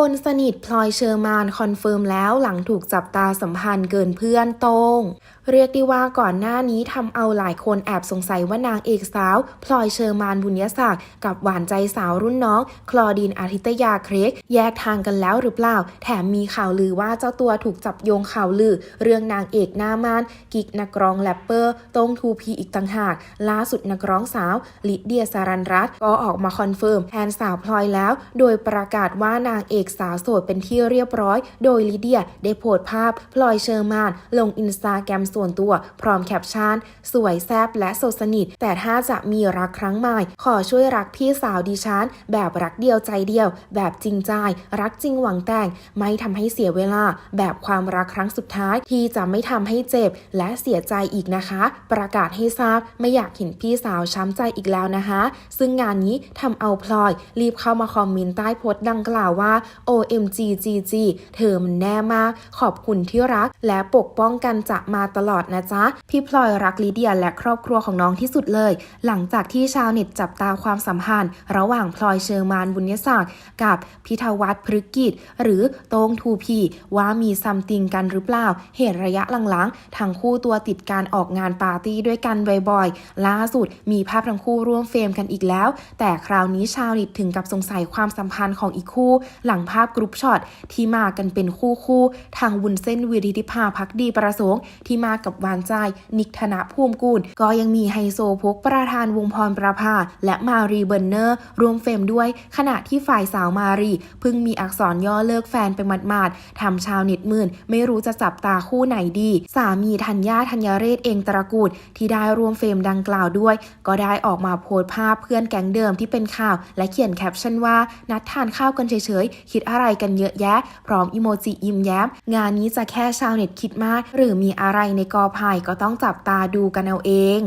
คนสนิทพลอยเชอร์มานคอนเฟิร์มแล้วหลังถูกจับตาสัมพันธ์เกินเพื่อนโตงเรียกได้ว่าก่อนหน้านี้ทำเอาหลายคนแอบสงสัยว่านางเอกสาวพลอยเชอร์มานบุญยศักดิ์กับหวานใจสาวรุ่นน้อง คลอดีนอาทิตยาเครกแยกทางกันแล้วหรือเปล่า แถมมีข่าวลือว่าเจ้าตัวถูกจับโยงข่าวลือ เรื่องนางเอกหน้ามานกิกนักร้องแรปเปอร์โต้งทูพีอีกต่างหาก ล่าสุดนักร้องสาว ลิเดียสารันรัตก็ออกมาคอนเฟิร์มแทนสาวพลอยแล้ว โดยประกาศว่านางเอกสาวโสดเป็นที่เรียบร้อย โดยลิเดียได้โพสต์ภาพพลอยเชอร์มาน ลงอินสตาแกรมส่วนตัว พร้อมแคปชั่นสวยแซบและสดสนิท แต่ถ้าจะมีรักครั้งใหม่ ขอช่วยรักพี่สาวดิฉัน แบบรักเดียวใจเดียว แบบจริงใจ รักจริงหวังแต่ง ไม่ทำให้เสียเวลา แบบความรักครั้งสุดท้าย ที่จะไม่ทำให้เจ็บ และเสียใจอีกนะคะ ประกาศให้ทราบไม่อยากเห็นพี่สาวช้ำใจอีกแล้วนะคะ ซึ่งงานนี้ทำเอาพลอย รีบเข้ามาคอมเมนต์ใต้โพสต์ดังกล่าวว่า OMG GG เธอมันแน่มาก ขอบคุณที่รัก และปกป้องกันจะมาตลอดนะจ๊ะ พี่พลอยรักลิเดียและครอบครัวของน้องที่สุดเลย หลังจากที่ชาวเน็ตจับตาความสัมพันธ์ ระหว่างพลอยเชอร์มานบุญยศักดิ์กับพิทวัฒน์พฤกิจ หรือโต้งทูพีว่ามีซัมติงกันหรือเปล่า เหตุระยะหลังๆทั้งคู่ตัวติดการออกงานปาร์ตี้ด้วยกันบ่อยๆ ล่าสุดมีภาพทั้งคู่ร่วมเฟรมกันอีกแล้ว แต่คราวนี้ชาวเน็ตถึงกับสงสัยความสัมพันธ์ของอีกคู่ หลังภาพกรุ๊ปช็อตที่มากันเป็นคู่คู่ทางวุ้นเส้นวิริธิภาพักดีประสงค์ ที่มากับหวานใจนิกธนภูมิกูล ก็ยังมีไฮโซพกประธานวงพรประภา และมารีเบอร์เนอร์รวมเฟรมด้วย ขณะที่ฝ่ายสาวมารีเพิ่งมีอักษรย่อเลิกแฟนไปหมาดๆทำชาวเน็ตมื่น ไม่รู้จะจับตาคู่ไหนดี สามีธัญญาธัญเรศเองตระกูล ที่ได้ร่วมเฟรมดังกล่าวด้วย ก็ได้ออกมาโพสต์ภาพเพื่อนแก๊งเดิมที่เป็นข่าว และเขียนแคปชั่นว่านัดทานข้าวกันเฉยๆคิดอะไรกันเยอะแยะ พร้อมอิโมจิยิ้มแย้ม งานนี้จะแค่ชาวเน็ตคิดมาก หรือมีอะไรในกอไผ่ก็ต้องจับตาดูกันเอาเอง